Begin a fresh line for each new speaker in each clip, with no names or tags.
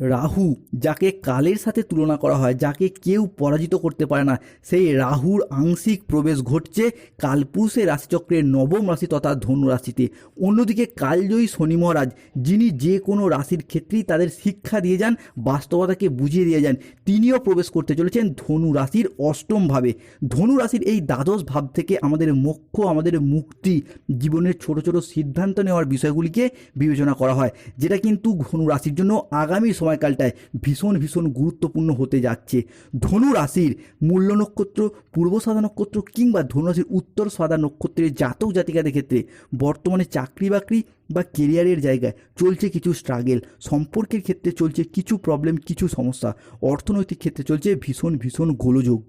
রাহু, যাকে কালের সাথে তুলনা করা হয়, যাকে কেউ পরাজিত করতে পারে না, সেই রাহুর আংশিক প্রবেশ ঘটছে কালপুরুষের রাশিচক্রের নবম রাশি তথা ধনু রাশিতে। অন্যদিকে কালজয়ী শনি মহারাজ, যিনি যে কোনো রাশির ক্ষেত্রেই তাদের শিক্ষা দিয়ে যান, বাস্তবতাকে বুঝিয়ে দিয়ে যান, তিনিও প্রবেশ করতে চলেছেন ধনু রাশির অষ্টম ভাবে। ধনু রাশির এই দ্বাদশ ভাব থেকে আমাদের মোক্ষ, আমাদের মুক্তি জীবনের ছোট ছোট সিদ্ধান্ত নেওয়ার বিষয়গুলিকে বিবেচনা করা হয়, যেটা কিন্তু ধনু রাশির জন্য আগামী সময়কালটায় ভীষণ ভীষণ গুরুত্বপূর্ণ হতে যাচ্ছে। ধনু রাশির মূল্য নক্ষত্র, পূর্ব সাদা নক্ষত্র কিংবা ধনু রাশির উত্তর সাদা নক্ষত্রের জাতক জাতিকাদের ক্ষেত্রে বর্তমানে চাকরি বাকরি বা কেরিয়ারের জায়গায় চলছে কিছু স্ট্রাগেল সম্পর্কের ক্ষেত্রে চলছে কিছু প্রবলেম কিছু সমস্যা। অর্থনৈতিক ক্ষেত্রে চলছে ভীষণ ভীষণ গোলযোগ।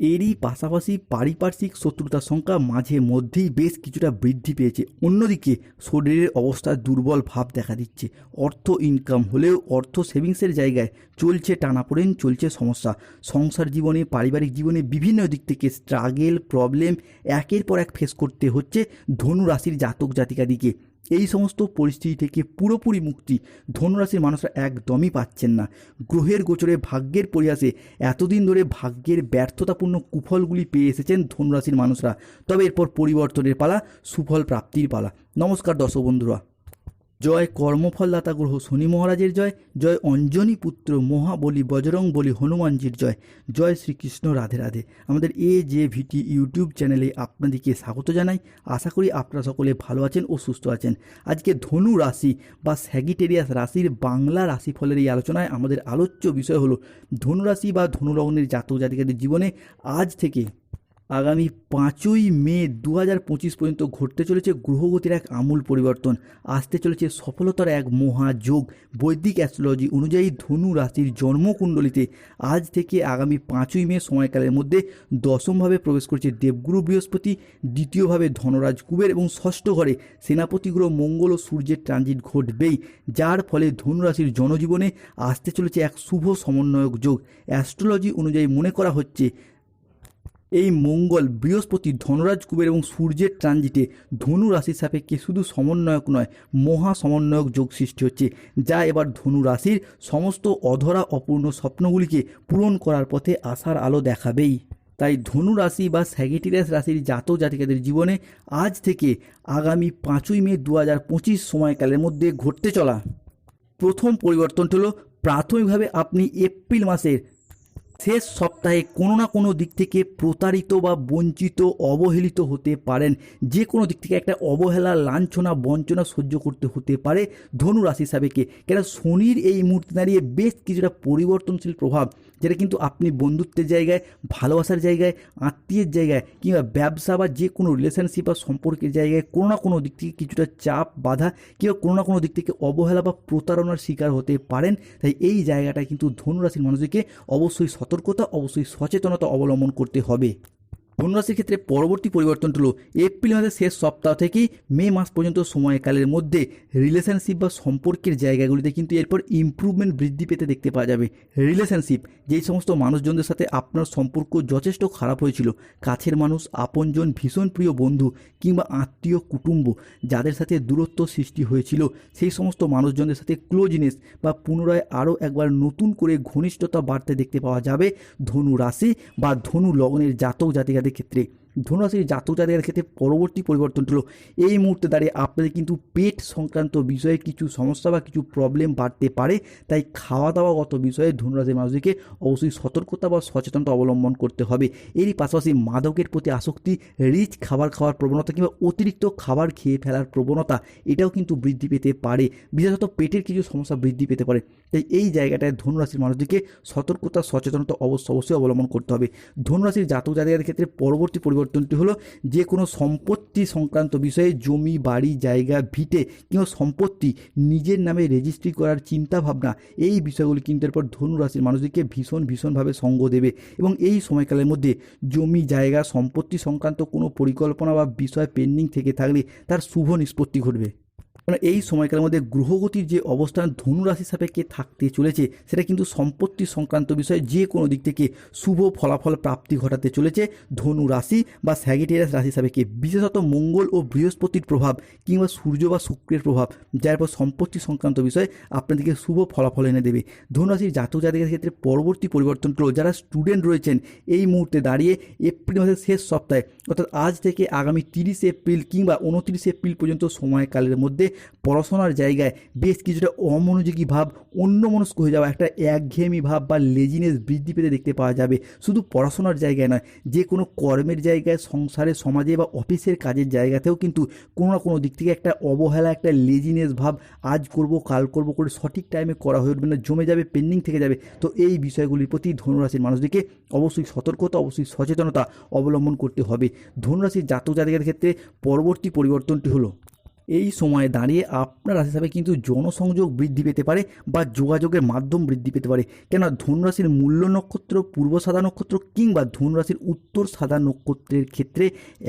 এরই পাশাপাশি পারিপার্শ্বিক শত্রুতার সংখ্যা মাঝে মধ্যেই বেশ কিছুটা বৃদ্ধি পেয়েছে। অন্যদিকে, শরীরের অবস্থা দুর্বল ভাব দেখা দিচ্ছে। অর্থ ইনকাম হলেও অর্থ সেভিংসের জায়গায় চলছে টানাপোড়েন, চলছে সমস্যা। সংসার জীবনে, পারিবারিক জীবনে বিভিন্ন দিক থেকে স্ট্রাগেল প্রবলেম একের পর এক ফেস করতে হচ্ছে ধনু রাশির জাতক জাতিকাদিকে এই সমস্ত পরিস্থিতি থেকে পুরোপুরি মুক্তি ধনুরাশির মানুষরা একদমই পাচ্ছেন না। গ্রহের গোচরে ভাগ্যের পরিহাসে এতদিন ধরে ভাগ্যের ব্যর্থতাপূর্ণ কুফলগুলি পেয়ে এসেছেন ধনুরাশির মানুষরা। তবে এরপর পরিবর্তনের পালা, সুফল প্রাপ্তির পালা। নমস্কার দর্শক বন্ধুরা। জয় কর্মফলদাতা গ্রহ শনি মহারাজের জয় জয় অঞ্জনী পুত্র মহাবলী বজরং বলি হনুমানজির জয় জয় শ্রীকৃষ্ণ রাধে রাধে। আমাদের এ যে ভিটি ইউটিউব চ্যানেলে আপনাদেরকে স্বাগত জানাই। আশা করি আপনারা সকলে ভালো আছেন ও সুস্থ আছেন। আজকে ধনু রাশি বা স্যাগিটেরিয়াস রাশির বাংলা রাশিফলের এই আলোচনায় আমাদের আলোচ্য বিষয় হলো ধনু রাশি বা ধনু লগ্নের জাতক জাতিকাদের জীবনে আজ থেকে আগামী পাঁচই মে দু হাজার পঁচিশ পর্যন্ত ঘটতে চলেছে গ্রহগতির এক আমূল পরিবর্তন। আসতে চলেছে সফলতার এক মহাযোগ। বৈদিক অ্যাস্ট্রোলজি অনুযায়ী ধনু রাশির জন্মকুণ্ডলিতে আজ থেকে আগামী পাঁচই মে সময়কালের মধ্যে দশমভাবে প্রবেশ করছে দেবগুরু বৃহস্পতি, দ্বিতীয়ভাবে ধনরাজ কুবের এবং ষষ্ঠ ঘরে সেনাপতি গ্রহ মঙ্গল ও সূর্যের ট্রানজিট ঘটবেই, যার ফলে ধনু রাশির জনজীবনে আসতে চলেছে এক শুভ সমন্বয়ক যোগ। অ্যাস্ট্রোলজি অনুযায়ী মনে করা হচ্ছে এই মঙ্গল বৃহস্পতি ধনরাজ কুবের এবং সূর্যের ট্রানজিটে ধনু রাশির সাপেক্ষে শুধু সমন্বয়ক নয়, মহা সমন্বয়ক যোগ সৃষ্টি হচ্ছে, যা এবার ধনু রাশির সমস্ত অধরা অপূর্ণ স্বপ্নগুলিকে পূরণ করার পথে আশার আলো দেখাবেই। তাই ধনু রাশি বা স্যাগেটিরাস রাশির জাত জাতিকাদের জীবনে আজ থেকে আগামী পাঁচই মে দু হাজার পঁচিশ সময়কালের মধ্যে ঘটতে চলা। প্রথম পরিবর্তনটি হলো, প্রাথমিকভাবে আপনি এপ্রিল মাসের শেষ সপ্তাহে কোনো না কোনো দিক থেকে প্রতারিত বা বঞ্চিত, অবহেলিত হতে পারেন। যে কোনো দিক থেকে একটা অবহেলা, লাঞ্ছনা, বঞ্চনা সহ্য করতে হতে পারে ধনু রাশি সাবেকে কেন শনির এই মুহূর্তে দাঁড়িয়ে বেশ কিছুটা পরিবর্তনশীল প্রভাব, যেটা কিন্তু আপনি বন্ধুত্বের জায়গায়, ভালোবাসার জায়গায়, আত্মীয়ের জায়গায় কিংবা ব্যবসা বা যে কোনো রিলেশনশিপ বা সম্পর্কের জায়গায় কোনো না কোনো দিক থেকে কিছুটা চাপ, বাধা কিংবা কোনো না কোনো দিক থেকে অবহেলা বা প্রতারণার শিকার হতে পারেন। তাই এই জায়গাটায় কিন্তু ধনুরাশির মানুষদেরকে অবশ্যই সতর্কতা অবশ্যই সচেতনতা অবলম্বন করতে হবে। ধনুরাশির ক্ষেত্রে পরবর্তী পরিবর্তন হলো এপ্রিল মাসের শেষ সপ্তাহ থেকেই মে মাস পর্যন্ত সময়কালের মধ্যে রিলেশনশিপ বা সম্পর্কের জায়গাগুলিতে কিন্তু এরপর ইমপ্রুভমেন্ট বৃদ্ধি পেতে দেখতে পাওয়া যাবে। রিলেশনশিপ যেই সমস্ত মানুষজনদের সাথে আপনার সম্পর্ক যথেষ্ট খারাপ হয়েছিল, কাছের মানুষ, আপনজন, ভীষণ প্রিয় বন্ধু কিংবা আত্মীয়, কুটুম্ব, যাদের সাথে দূরত্ব সৃষ্টি হয়েছিল, সেই সমস্ত মানুষজনদের সাথে ক্লোজনেস বা পুনরায় আরও একবার নতুন করে ঘনিষ্ঠতা বাড়তে দেখতে পাওয়া যাবে। ধনু রাশি বা ধনু লগ্নের জাতক জাতিকাদের ক্ষেত্রে ধনুরাশির জাতক জাতিকাদের ক্ষেত্রে পরবর্তী পরিবর্তনটি হলো, এই মুহূর্তে দাঁড়িয়ে আপনাদের কিন্তু পেট সংক্রান্ত বিষয়ে কিছু সমস্যা বা কিছু প্রবলেম বাড়তে পারে। তাই খাওয়া দাওয়াগত বিষয়ে ধনুরাশির মানুষদেরকে অবশ্যই সতর্কতা বা সচেতনতা অবলম্বন করতে হবে। এরই পাশাপাশি মাদকের প্রতি আসক্তি রিচ খাবার খাওয়ার প্রবণতা কিংবা অতিরিক্ত খাবার খেয়ে ফেলার প্রবণতা, এটাও কিন্তু বৃদ্ধি পেতে পারে। বিশেষত পেটের কিছু সমস্যা বৃদ্ধি পেতে পারে। তাই এই জায়গাটায় ধনুরাশির মানুষদেরকে সতর্কতা, সচেতনতা অবশ্য অবশ্যই অবলম্বন করতে হবে। ধনুরাশির জাতক জাতিকাদের ক্ষেত্রে পরবর্তী পরিবর্তনটি হলো যে কোনো সম্পত্তি সংক্রান্ত বিষয়ে জমি, বাড়ি, জায়গা, ভিটে কিংবা সম্পত্তি নিজের নামে রেজিস্ট্রি করার চিন্তা ভাবনা এই বিষয়গুলি কিন্তু এরপর ধনুরাশির মানুষদেরকে ভীষণ, ভীষণভাবে সঙ্গ দেবে এবং এই সময়কালের মধ্যে জমি, জায়গা, সম্পত্তি সংক্রান্ত কোনো পরিকল্পনা বা বিষয় পেন্ডিং থেকে থাকলে তার শুভ নিষ্পত্তি ঘটবে। কারণ এই সময়কালের মধ্যে গ্রহগতির যে অবস্থান ধনু রাশি সাপেক্ষে থাকতে চলেছে, সেটা কিন্তু সম্পত্তি সংক্রান্ত বিষয়ে যে কোনো দিক থেকে শুভ ফলাফল প্রাপ্তি ঘটাতে চলেছে ধনু রাশি বা স্যাগিটেরিয়াস রাশি সাপেক্ষে। বিশেষত মঙ্গল ও বৃহস্পতির প্রভাব কিংবা সূর্য বা শুক্রের প্রভাব, যার পর সম্পত্তি সংক্রান্ত বিষয়ে আপনাদেরকে শুভ ফলাফল এনে দেবে। ধনুরাশির জাতক জাতিকের ক্ষেত্রে পরবর্তী পরিবর্তন পরিবর্তনগুলো যারা স্টুডেন্ট রয়েছেন, এই মুহূর্তে দাঁড়িয়ে এপ্রিল মাসের শেষ সপ্তাহে, অর্থাৎ আজ থেকে আগামী তিরিশে এপ্রিল কিংবা উনত্রিশে এপ্রিল পর্যন্ত সময়কালের মধ্যে পড়াশোনার জায়গায় বেশ কিছুটা অমনোযোগী ভাব, অন্যমনস্ক হয়ে যাওয়া একটা একঘেয়েমি ভাব বা লেজিনেস বৃদ্ধি পেতে দেখতে পাওয়া যাবে। শুধু পড়াশোনার জায়গায় নয়, যে কোনো কর্মের জায়গায়, সংসারে, সমাজে বা অফিসের কাজের জায়গাতেও কিন্তু কোনো না কোনো দিক থেকে একটা অবহেলা, একটা লেজিনেস ভাব আজ করব, কাল করব করে সঠিক টাইমে করা হয়ে উঠবে না, জমে যাবে পেন্ডিং থেকে যাবে। তো এই বিষয়গুলির প্রতি ধনুরাশির মানুষদেরকে অবশ্যই সতর্কতা, অবশ্যই সচেতনতা অবলম্বন করতে হবে। ধনুরাশির জাতক জাতিকের ক্ষেত্রে পরবর্তী পরিবর্তনটি হলো এই সময়ে দাঁড়িয়ে আপনার রাশি হিসাবে কিন্তু জনসংযোগ বৃদ্ধি পেতে পারে বা যোগাযোগের মাধ্যম বৃদ্ধি পেতে পারে। কেন ধনুরাশির মূল্য নক্ষত্র, পূর্ব সাদা নক্ষত্র কিংবা ধনুরাশির উত্তর সাদা নক্ষত্রের ক্ষেত্রে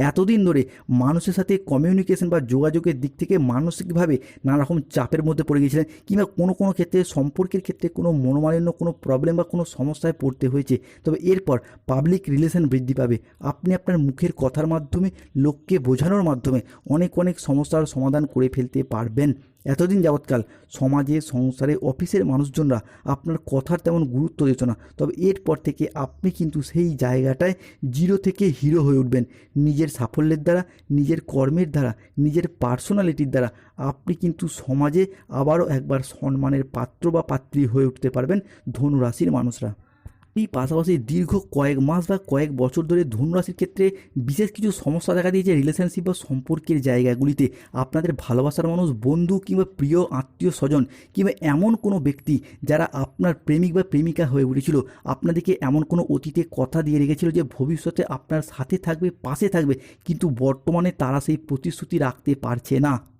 এতদিন ধরে মানুষের সাথে কমিউনিকেশন বা যোগাযোগের দিক থেকে মানসিকভাবে নানা রকম চাপের মধ্যে পড়ে গিয়েছিলেন কিংবা কোনো কোনো ক্ষেত্রে সম্পর্কের ক্ষেত্রে কোনো মনোমালিন্য, কোনো প্রবলেম বা কোনো সমস্যায় পড়তে হয়েছে। তবে এরপর পাবলিক রিলেশন বৃদ্ধি পাবে। আপনি আপনার মুখের কথার মাধ্যমে, লোককে বোঝানোর মাধ্যমে অনেক অনেক সমস্যার সমাধান করে ফেলতে পারবেন। এতদিন যাবৎকাল সমাজে, সংসারে, অফিসের মানুষজনরা আপনার কথার তেমন গুরুত্ব দিত না। তবে এরপর থেকে আপনি কিন্তু সেই জায়গাটায় জিরো থেকে হিরো হয়ে উঠবেন। নিজের সাফল্যের দ্বারা, নিজের কর্মের দ্বারা, নিজের পার্সোনালিটির দ্বারা আপনি কিন্তু সমাজে আবারও একবার সম্মানের পাত্র বা পাত্রী হয়ে উঠতে পারবেন ধনুরাশির মানুষরা। এই পাশাপাশি দীর্ঘ কয়েক মাস বা কয়েক বছর ধরে ধনুরাশির ক্ষেত্রে বিশেষ কিছু সমস্যা দেখা দিয়েছে রিলেশনশিপ বা সম্পর্কের জায়গাগুলিতে। আপনাদের ভালোবাসার মানুষ, বন্ধু কিংবা প্রিয় আত্মীয় স্বজন কিংবা এমন কোনো ব্যক্তি যারা আপনার প্রেমিক বা প্রেমিকা হয়ে উঠেছিল, আপনাদেরকে এমন কোনো অতীতে কথা দিয়ে রেখেছিল যে ভবিষ্যতে আপনার সাথে থাকবে, পাশে থাকবে, কিন্তু বর্তমানে তারা সেই প্রতিশ্রুতি রাখতে পারছে না।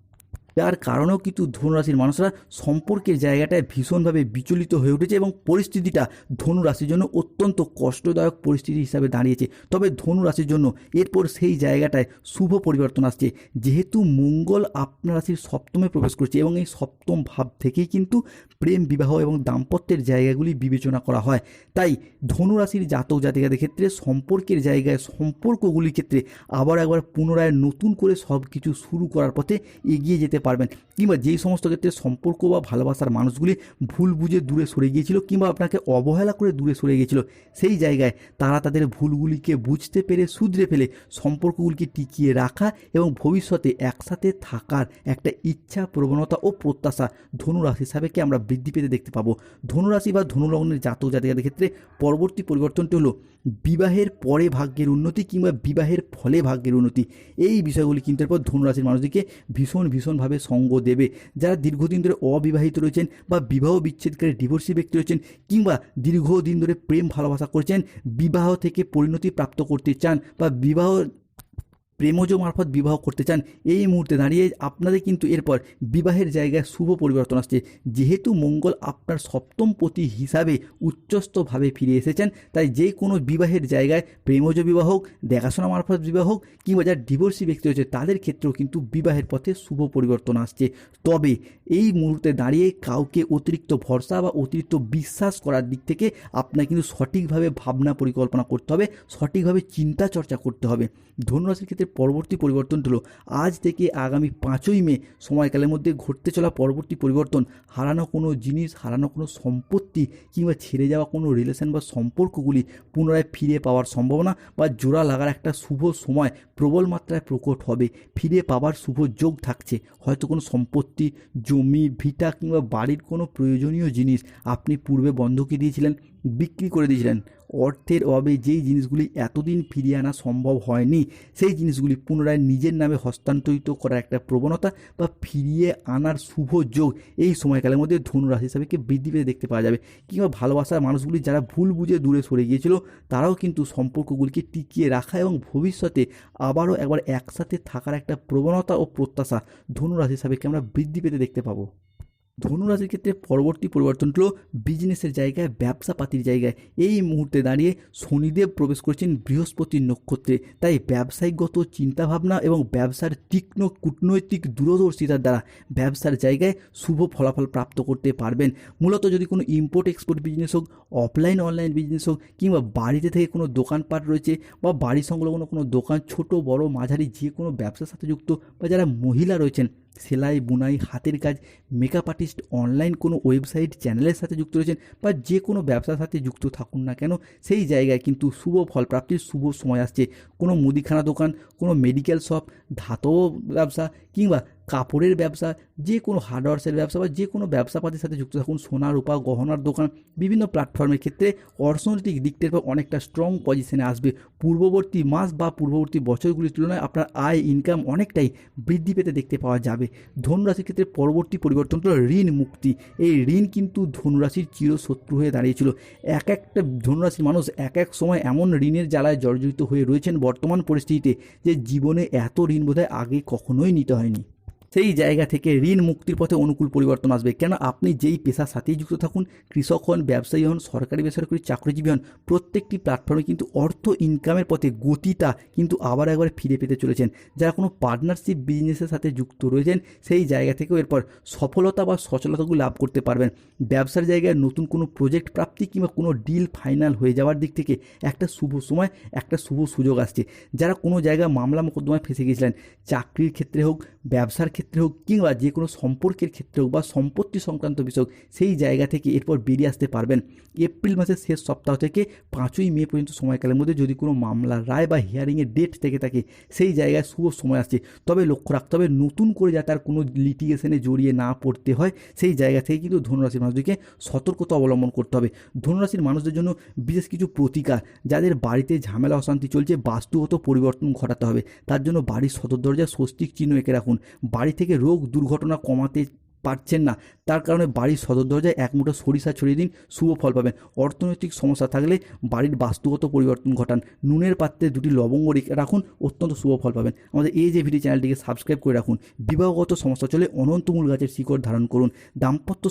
যার কারণেও কিন্তু ধনুরাশির মানুষরা সম্পর্কের জায়গাটায় ভীষণভাবে বিচলিত হয়ে উঠেছে এবং পরিস্থিতিটা ধনুরাশির জন্য অত্যন্ত কষ্টদায়ক পরিস্থিতি হিসাবে দাঁড়িয়েছে। তবে ধনুরাশির জন্য এরপর সেই জায়গাটায় শুভ পরিবর্তন আসছে। যেহেতু মঙ্গল আপনার রাশির সপ্তমে প্রবেশ করছে এবং এই সপ্তম ভাব থেকেই কিন্তু প্রেম বিবাহ এবং দাম্পত্যের জায়গাগুলি বিবেচনা করা হয়। তাই ধনুরাশির জাতক জাতিকাদের ক্ষেত্রে সম্পর্কের জায়গায় সম্পর্কগুলির ক্ষেত্রে আবার একবার পুনরায় নতুন করে সব কিছু শুরু করার পথে এগিয়ে যেতে পারবেন। কিংবা যেই সমস্ত ক্ষেত্রে সম্পর্ক বা ভালোবাসার মানুষগুলি ভুল বুঝে দূরে সরে গিয়েছিল কিংবা আপনাকে অবহেলা করে দূরে সরে গিয়েছিল, সেই জায়গায় তারা তাদের ভুলগুলিকে বুঝতে পেরে শুধরে ফেলে সম্পর্কগুলিকে টিকিয়ে রাখা এবং ভবিষ্যতে একসাথে থাকার একটা ইচ্ছা, প্রবণতা ও প্রত্যাশা ধনুরাশি সাপেক্ষে আমরা বৃদ্ধি পেতে দেখতে পাবো। ধনুরাশি বা ধনুলগ্নের জাতক জাতিকাদের ক্ষেত্রে পরবর্তী পরিবর্তনটি হলো বিবাহের পরে ভাগ্যের উন্নতি কিংবা বিবাহের ফলে ভাগ্যের উন্নতি। এই বিষয়গুলি কিন্তু এরপর ধনুরাশির মানুষদেরকে ভীষণ, ভীষণভাবে সঙ্গ দেবে। যারা দীর্ঘদিন ধরে অবিবাহিত রয়েছেন বা বিবাহ বিচ্ছেদকারী ডিভোর্সি ব্যক্তি রয়েছেন কিংবা দীর্ঘদিন ধরে প্রেম ভালোবাসা করছেন, বিবাহ থেকে পরিণতি প্রাপ্ত করতে চান বা বিবাহ প্রেমজ মারফত বিবাহ করতে চান, এই মুহূর্তে দাঁড়িয়ে আপনাদের কিন্তু এরপর বিবাহের জায়গায় শুভ পরিবর্তন আসছে। যেহেতু মঙ্গল আপনার সপ্তম পতি হিসাবে উচ্চস্থভাবে ফিরে এসেছেন, তাই যে কোনো বিবাহের জায়গায় প্রেমজ বিবাহ হোক, দেখাশোনা মারফত বিবাহ হোক, কিংবা যারা ডিভোর্সি ব্যক্তি রয়েছে, তাদের ক্ষেত্রেও কিন্তু বিবাহের পথে শুভ পরিবর্তন আসছে। তবে এই মুহূর্তে দাঁড়িয়ে কাউকে অতিরিক্ত ভরসা বা অতিরিক্ত বিশ্বাস করার দিক থেকে আপনার কিন্তু সঠিকভাবে ভাবনা পরিকল্পনা করতে হবে, সঠিকভাবে চিন্তা চর্চা করতে হবে। ধনুরাশির ক্ষেত্রে পরবর্তী পরিবর্তন হলো আজ থেকে আগামী পাঁচই মে সময়কালের মধ্যে ঘটতে চলা পরবর্তী পরিবর্তন, হারানো কোনো জিনিস, হারানো কোনো সম্পত্তি কিংবা ছেড়ে যাওয়া কোনো রিলেশন বা সম্পর্কগুলি পুনরায় ফিরে পাওয়ার সম্ভাবনা বা জোড়া লাগার একটা শুভ সময় প্রবল মাত্রায় প্রকট হবে। ফিরে পাওয়ার শুভ যোগ থাকছে। হয়তো কোনো সম্পত্তি, জমি, ভিটা কিংবা বাড়ির কোনো প্রয়োজনীয় জিনিস আপনি পূর্বে বন্ধকি দিয়েছিলেন, বিক্রি করে দিয়েছিলেন। অর্থের অভাবে যেই জিনিসগুলি এতদিন ফিরিয়ে আনা সম্ভব হয়নি, সেই জিনিসগুলি পুনরায় নিজের নামে হস্তান্তরিত করার একটা প্রবণতা বা ফিরিয়ে আনার শুভ যোগ এই সময়কালের মধ্যে ধনুরাশি হিসাবে বৃদ্ধি পেতে দেখতে পাওয়া যাবে। কিংবা ভালোবাসার মানুষগুলি যারা ভুল বুঝে দূরে সরে গিয়েছিল, তারাও কিন্তু সম্পর্কগুলিকে টিকিয়ে রাখা এবং ভবিষ্যতে আবারও একবার একসাথে থাকার একটা প্রবণতা ও প্রত্যাশা ধনুরাশি হিসাবে আমরা বৃদ্ধি পেতে দেখতে পাবো। ধনুরাশির ক্ষেত্রে পরবর্তী পরিবর্তন হলো বিজনেসের জায়গায় ব্যবসা পাতির জায়গায়। এই মুহূর্তে দাঁড়িয়ে শনিদেব প্রবেশ করেছেন বৃহস্পতির নক্ষত্রে। তাই ব্যবসায়িকগত চিন্তাভাবনা এবং ব্যবসার তীক্ষ্ণ কূটনৈতিক দূরদর্শিতার দ্বারা ব্যবসার জায়গায় শুভ ফলাফল প্রাপ্ত করতে পারবেন। মূলত যদি কোনো ইম্পোর্ট এক্সপোর্ট বিজনেস হোক অফলাইন অনলাইন বিজনেস হোক, কিংবা বাড়িতে থেকে কোনো দোকানপাট রয়েছে বা বাড়ি সংলগ্ন কোনো দোকান, ছোট, বড়, মাঝারি, যে কোনো ব্যবসার সাথে যুক্ত বা যারা মহিলা রয়েছেন সেলাই, বুনাই, হাতের কাজ মেকআপ আর্টিস্ট অনলাইন কোনো ওয়েবসাইট চ্যানেলের সাথে যুক্ত রয়েছেন বা যে কোনো ব্যবসার সাথে যুক্ত থাকুন না কেন, সেই জায়গায় কিন্তু শুভ ফল প্রাপ্তির শুভ সময় আসছে। কোনো মুদিখানা দোকান, কোনো মেডিকেল শপ ধাতব ব্যবসা কিংবা কাপড়ের ব্যবসা, যে কোনো হার্ডওয়ার্সের ব্যবসা বা যে কোনো ব্যবসাপাতির সাথে যুক্ত থাকুন। সোনা, রূপা, গহনার দোকান, বিভিন্ন প্ল্যাটফর্মের ক্ষেত্রে অর্থনৈতিক দিক থেকে অনেকটা স্ট্রং পজিশনে আসবে। পূর্ববর্তী মাস বা পূর্ববর্তী বছরগুলির তুলনায় আপনার আয় ইনকাম অনেকটাই বৃদ্ধি পেতে দেখতে পাওয়া যাবে। ধনুরাশির ক্ষেত্রে পরবর্তী পরিবর্তন হলো ঋণ মুক্তি। এই ঋণ কিন্তু ধনুরাশির চিরশত্রু হয়ে দাঁড়িয়েছিল। এক একটা ধনুরাশির মানুষ এক এক সময় এমন ঋণের জ্বালায় জর্জরিত হয়ে রয়েছেন বর্তমান পরিস্থিতিতে, যে জীবনে এত ঋণ বোধহয় আগে কখনোই নিতে হয়নি। সেই জায়গা থেকে ঋণ মুক্তির পথে অনুকূল পরিবর্তন আসবে। কেন আপনি যেই পেশার সাথেই যুক্ত থাকুন, কৃষক হন, ব্যবসায়ী হন, সরকারি, বেসরকারি চাকরিজীবী হন, প্রত্যেকটি প্ল্যাটফর্মে কিন্তু অর্থ ইনকামের পথে গতিটা কিন্তু আবার একবার ফিরে পেতে চলেছেন। যারা কোনো পার্টনারশিপ বিজনেসের সাথে যুক্ত রয়েছেন, সেই জায়গা থেকেও এরপর সফলতা বা সচলতাগুলো লাভ করতে পারবেন। ব্যবসার জায়গায় নতুন কোনো প্রজেক্ট প্রাপ্তি কিংবা কোনো ডিল ফাইনাল হয়ে যাওয়ার দিক থেকে একটা শুভ সময়, একটা শুভ সুযোগ আসছে। যারা কোনো জায়গায় মামলা মোকদ্দমায় ফেসে গিয়েছিলেন চাকরির ক্ষেত্রে হোক, ব্যবসার ক্ষেত্রে হোক কিংবা যে কোনো সম্পর্কের ক্ষেত্রে হোক বা সম্পত্তি সংক্রান্ত বিষয় সেই জায়গা থেকে এরপর বেরিয়ে আসতে পারবেন। এপ্রিল মাসের শেষ সপ্তাহ থেকে পাঁচই মে পর্যন্ত সময়কালের মধ্যে যদি কোনো মামলা, রায় বা হিয়ারিংয়ের ডেট থেকে থাকে, সেই জায়গায় শুভ সময় আসছে। তবে লক্ষ্য রাখতে হবে, নতুন করে যাতে আর কোনো লিটিগেশনে জড়িয়ে না পড়তে হয়, সেই জায়গা থেকে কিন্তু ধনুরাশির মানুষদেরকে সতর্কতা অবলম্বন করতে হবে। ধনুরাশির মানুষদের জন্য বিশেষ কিছু প্রতিকার, যাদের বাড়িতে ঝামেলা, অশান্তি চলছে, বাস্তুগত পরিবর্তন ঘটাতে হবে। তার জন্য বাড়ির সদর দরজা, স্বস্তিক চিহ্ন এঁকে রাখুন। বাড়ি থেকে রোগ দুর্ঘটনা কমাতে পারছেন না। তার কারণে বাড়ির সদর দরজায় এক মুঠো সরিষা ছড়িয়ে দিন, শুভ ফল পাবেন। অর্থনৈতিক সমস্যা থাকলে বাড়ির বাস্তুগত পরিবর্তন ঘটান। নুনের পাত্রে দুটি লবঙ্গ রেখে রাখুন, অত্যন্ত শুভ ফল পাবেন। আমাদের এই যে ভিডিও চ্যানেলটিকে সাবস্ক্রাইব করে রাখুন। বিবাহগত সমস্যা চলে অনন্তমূল গাছের শিকড় ধারণ করুন। দাম্পত্য